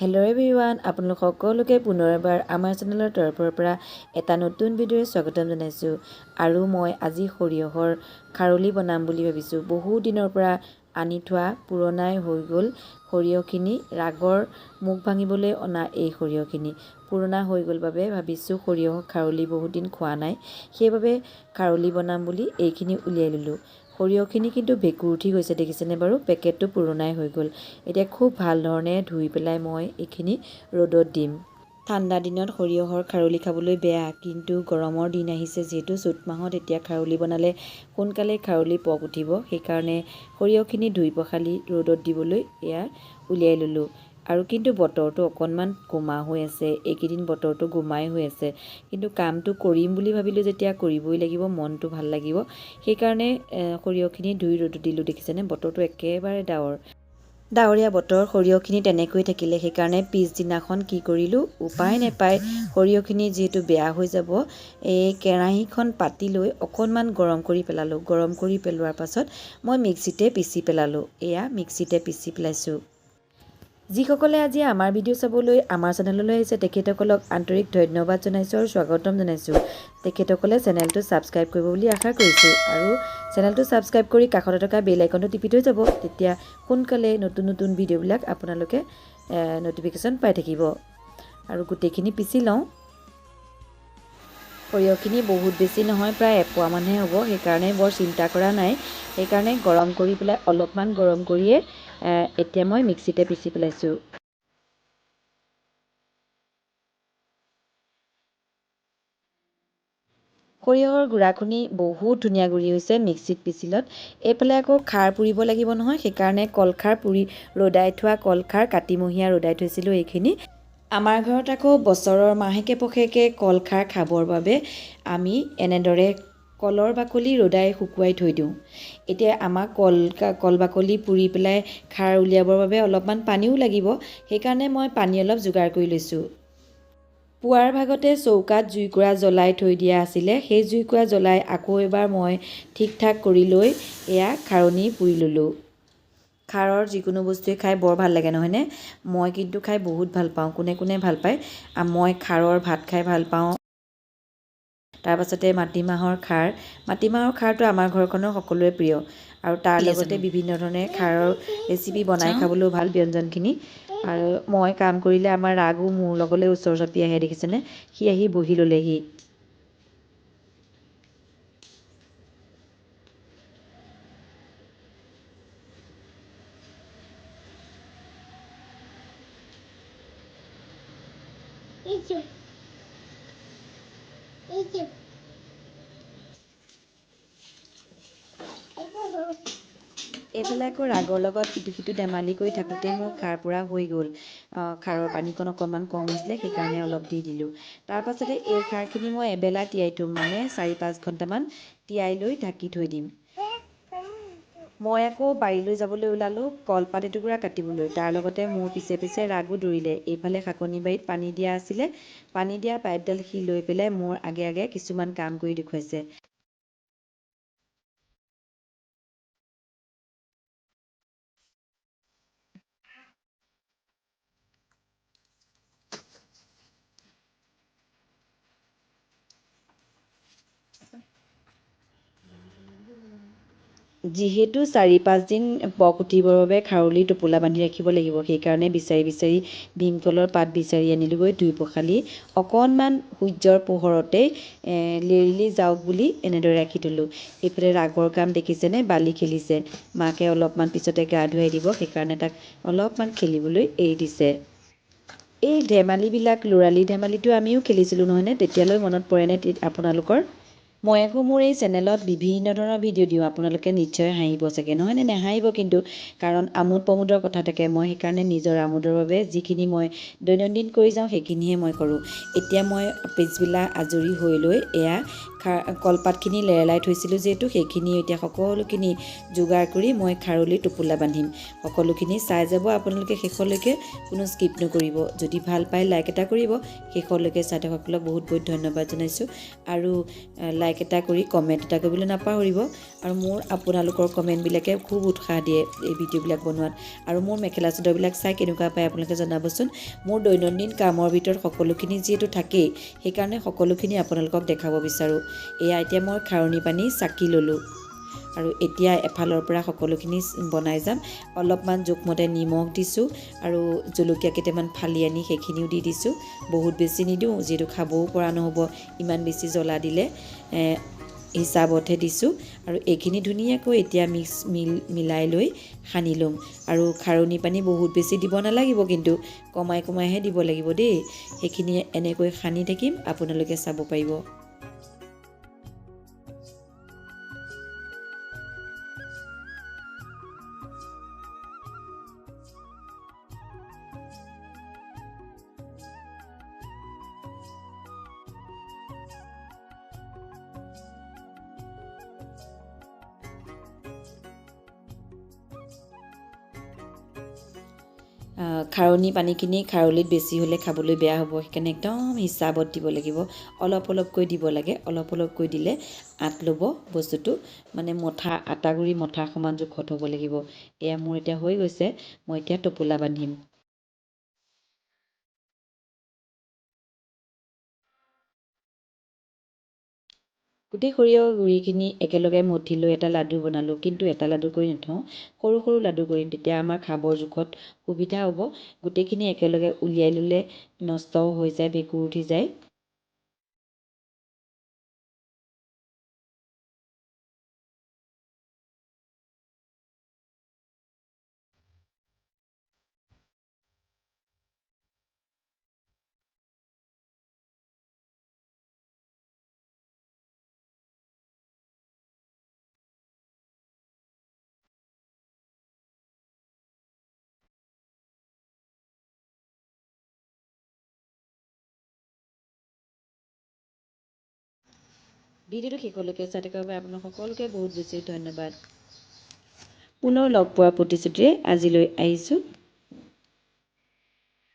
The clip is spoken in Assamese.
হেল্ল' এভৰিৱান আপোনালোক সকলোকে পুনৰ এবাৰ আমাৰ চেনেলৰ তৰফৰ পৰা এটা নতুন ভিডিঅ'ৰে স্বাগতম জনাইছোঁ। আৰু মই আজি সৰিয়হৰ খাৰলি বনাম বুলি ভাবিছোঁ। বহু দিনৰ পৰা আনি থোৱা পুৰণাই হৈ গ'ল সৰিয়হখিনি। ৰাগৰ মুখ ভাঙিবলৈ অনা এই সৰিয়হখিনি। পুৰণা হৈ গ'ল বাবে ভাবিছোঁ সৰিয়হ খাৰলি বহুত দিন খোৱা নাই। সেইবাবে খাৰলি বনাম বুলি এইখিনি উলিয়াই ল'লোঁ। সৰিয়হখিনি কিন্তু ভেঁকুৰ উঠি গৈছে দেখিছেনে বাৰু? পেকেটটো পুৰণাই হৈ গ'ল। এতিয়া খুব ভাল ধৰণে ধুই পেলাই মই এইখিনি ৰ'দত দিম। ঠাণ্ডা দিনত সৰিয়হৰ খাৰলি খাবলৈ বেয়া কিন্তু গৰমৰ দিন আহিছে। যিহেতু চ'ত মাহত এতিয়া খাৰলি বনালে সোনকালে খাৰলি পক উঠিব। সেইকাৰণে সৰিয়হখিনি ধুই পখালি ৰ'দত দিবলৈ এয়া উলিয়াই ল'লোঁ। আৰু কিন্তু বতৰটো অকণমান গোমা হৈ আছে। এইকেইদিন বতৰটো গোমাই হৈ আছে। কিন্তু কামটো কৰিম বুলি ভাবিলোঁ যেতিয়া কৰিবই লাগিব মনটো ভাল লাগিব। সেইকাৰণে সৰিয়হখিনি ধুই ৰ'দত দিলোঁ দেখিছেনে? বতৰটো একেবাৰে ডাৱৰ। ডাৱৰীয়া বতৰ সৰিয়হখিনি তেনেকৈ থাকিলে। সেইকাৰণে পিছদিনাখন কি কৰিলোঁ? উপায় নাপায় সৰিয়হখিনি যিহেতু বেয়া হৈ যাব এই কেৰাহীখন পাতি লৈ অকণমান গৰম কৰি পেলালোঁ। গৰম কৰি পেলোৱাৰ পাছত মই মিক্সিতে পিচি পেলালোঁ। এয়া মিক্সিতে পিচি পেলাইছোঁ। যিসকলে আজি আমাৰ ভিডিঅ' চাবলৈ আমাৰ চেনেললৈ আহিছে, তেখেতসকলক আন্তৰিক ধন্যবাদ জনাইছোঁ আৰু স্বাগতম জনাইছোঁ। তেখেতসকলে চেনেলটো ছাবস্ক্ৰাইব কৰিব বুলি আশা কৰিছোঁ আৰু চেনেলটো ছাবস্ক্ৰাইব কৰি কাষতে থকা বেল আইকনটো টিপি থৈ যাব, তেতিয়া সোনকালে নতুন নতুন ভিডিঅ'বিলাক আপোনালোকে ন'টিফিকেশ্যন পাই থাকিব। আৰু গোটেইখিনি পিচি লওঁ। সৰিয়হখিনি বহুত বেছি নহয়, প্ৰায় এপোৱা মানহে হ'ব, সেইকাৰণে বৰ চিন্তা কৰা নাই। সেইকাৰণে গৰম কৰি পেলাই অলপমান গৰম কৰিয়ে এতিয়া মই মিক্সিতে পিচি পেলাইছোঁ। সৰিয়হৰ গুড়াখিনি বহুত ধুনীয়া গুড়ি হৈছে মিক্সিত পিচিলত। এইফালে আকৌ খাৰ পুৰিব লাগিব নহয় সেইকাৰণে কলখাৰ পুৰি ৰ'দাই থোৱা কলখাৰ কাতিমহীয়া ৰ'দাই থৈছিলোঁ এইখিনি। আমাৰ ঘৰত আকৌ বছৰৰ মাহেকে পষেকে কলখাৰ খাবৰ বাবে আমি এনেদৰে কলৰ বাকলি ৰ'দাই শুকুৱাই থৈ দিওঁ। এতিয়া আমাক কল কল বাকলি পুৰি পেলাই খাৰ উলিয়াবৰ বাবে অলপমান পানীও লাগিব সেইকাৰণে মই পানী অলপ যোগাৰ কৰি লৈছোঁ। পুৱাৰ ভাগতে চৌকাত জুইকুৰা জ্বলাই থৈ দিয়া আছিলে সেই জুইকুৰা জ্বলাই আকৌ এবাৰ মই ঠিক ঠাক কৰি লৈ এয়া খাৰণি পুৰি ল'লোঁ। খাৰৰ যিকোনো বস্তুৱে খাই বৰ ভাল লাগে নহয়নে? মই কিন্তু খাই বহুত ভাল পাওঁ কোনে কোনে ভাল পায়? মই খাৰৰ ভাত খাই ভাল পাওঁ। তাৰপাছতে মাটিমাহৰ খাৰ। মাটিমাহৰ খাৰটো আমাৰ ঘৰখনৰ সকলোৰে প্ৰিয়। আৰু তাৰ লগতে বিভিন্ন ধৰণে খাৰৰ ৰেচিপি বনাই খাবলৈও ভাল ব্যঞ্জনখিনি। আৰু মই কাম কৰিলে আমাৰ ৰাগো মোৰ লগলৈ ওচৰ চাপি আহে দেখিছেনে? সি আহি বহি ল'লেহি। এইফালে আকৌ ৰাগৰ লগত ইটো সিটো ধেমালি কৰি থাকোঁতে মোৰ খাৰ পুৰা হৈ গ'ল। খাৰৰ পানীকণ অকণমান কম হৈছিলে সেইকাৰণে অলপ দি দিলোঁ। তাৰপাছতে এই খাৰখিনি মই এবেলা তিয়াই থ'ম মানে চাৰি পাঁচ ঘণ্টামান তিয়াই লৈ ঢাকি থৈ দিম। মই আকৌ বাৰীলৈ যাবলৈ ওলালোঁ কলপাত এটুকুৰা কাটিবলৈ। তাৰ লগতে মোৰ পিছে পিছে ৰাগো দৌৰিলে। এইফালে শাকনি বাৰীত পানী দিয়া আছিলে। পানী দিয়া পাইপডাল সি লৈ পেলাই মোৰ আগে আগে কিছুমান কাম কৰি দেখুৱাইছে। যিহেতু চাৰি পাঁচদিন পক উঠিবৰ বাবে খাৰলি টোপোলা বান্ধি ৰাখিব লাগিব সেইকাৰণে বিচাৰি বিচাৰি ভীমকলৰ পাত বিচাৰি আনিলোঁগৈ ধুই পখালি। অকণমান সূৰ্যৰ পোহৰতেই লেৰেলি যাওক বুলি এনেদৰে ৰাখি থ'লোঁ। এইফালে ৰাগৰ কাম দেখিছেনে বালি খেলিছে। মাকে অলপমান পিছতে গা ধুৱাই দিব সেইকাৰণে তাক অলপমান খেলিবলৈ এৰি দিছে। এই ধেমালিবিলাক ল'ৰালি ধেমালিটো আমিও খেলিছিলোঁ নহয়নে? তেতিয়ালৈ মনত পৰেনে আপোনালোকৰ? মই আকৌ মোৰ এই চেনেলত বিভিন্ন ধৰণৰ ভিডিঅ' দিওঁ। আপোনালোকে নিশ্চয় হাঁহিব চাগে নহয়নে নেহাঁহিব? কিন্তু কাৰণ আমোদ প্ৰমোদৰ কথা থাকে মই সেইকাৰণে নিজৰ আমোদৰ বাবে যিখিনি মই দৈনন্দিন কৰি যাওঁ সেইখিনিহে মই কৰোঁ। এতিয়া মই পিছবেলা আজৰি হৈ লৈ এয়া কলপাতখিনি লেৰেলাই থৈছিলোঁ যিহেতু সেইখিনি এতিয়া সকলোখিনি যোগাৰ কৰি মই খাৰলি টোপোলা বান্ধিম। সকলোখিনি চাই যাব আপোনালোকে শেষলৈকে কোনো স্কিপ নকৰিব। যদি ভাল পায় লাইক এটা কৰিব। শেষলৈকে চাই থকাসকলক বহুত বহুত ধন্যবাদ জনাইছোঁ। আৰু লাইক এটা কৰি কমেণ্ট এটা কৰিবলৈ নাপাহৰিব। আৰু মোৰ আপোনালোকৰ কমেণ্টবিলাকে খুব উৎসাহ দিয়ে এই ভিডিঅ'বিলাক বনোৱাত। আৰু মোৰ মেখেলা চাদৰবিলাক চাই কেনেকুৱা পায় আপোনালোকে জনাবচোন। মোৰ দৈনন্দিন কামৰ ভিতৰত সকলোখিনি যিহেতু থাকেই সেইকাৰণে সকলোখিনি আপোনালোকক দেখাব বিচাৰোঁ। এয়া এতিয়া মই খাৰণি পানী চাকি ল'লোঁ। আৰু এতিয়া এফালৰ পৰা সকলোখিনি বনাই যাম। অলপমান জোখমতে নিমখ দিছোঁ আৰু জলকীয়া কেইটামান ফালি আনি সেইখিনিও দি দিছোঁ। বহুত বেছি নিদিওঁ যিহেতু খাবও পৰা নহ'ব ইমান বেছি জ্বলা দিলে হিচাপতহে দিছোঁ। আৰু এইখিনি ধুনীয়াকৈ এতিয়া মিক্স মিল মিলাই লৈ সানি ল'ম। আৰু খাৰণি পানী বহুত বেছি দিব নালাগিব কিন্তু কমাই কমাইহে দিব লাগিব দেই। সেইখিনি এনেকৈ সানি থাকিম আপোনালোকে চাব পাৰিব। খাৰণি পানীখিনি খাৰলিত বেছি হ'লে খাবলৈ বেয়া হ'ব। সেইকাৰণে একদম হিচাপত দিব লাগিব। অলপ অলপকৈ দিব লাগে। অলপ অলপকৈ দিলে আঁত ল'ব বস্তুটো। মানে মঠা আটা গুৰি মঠা সমান জোখত হ'ব লাগিব। এয়া মোৰ এতিয়া হৈ গৈছে। মই এতিয়া টোপোলা বান্ধিম। গোটেই সৰিয়হ গুড়িখিনি একেলগে মঠি লৈ এটা লাডু বনালোঁ কিন্তু এটা লাডু কৰি নথওঁ। সৰু সৰু লাডু কৰিম তেতিয়া আমাৰ খাবৰ জোখত সুবিধা হ'ব। গোটেইখিনি একেলগে উলিয়াই ল'লে নষ্টও হৈ যায় ভেঁকুৰ উঠি যায়। ভিডিঅ'টো শেষলৈকে চাই থকাৰ বাবে আপোনাক সকলোকে বহুত বেছি ধন্যবাদ। পুনৰ লগ পোৱাৰ প্ৰতিশ্ৰুতিৰে আজিলৈ আহিছোঁ।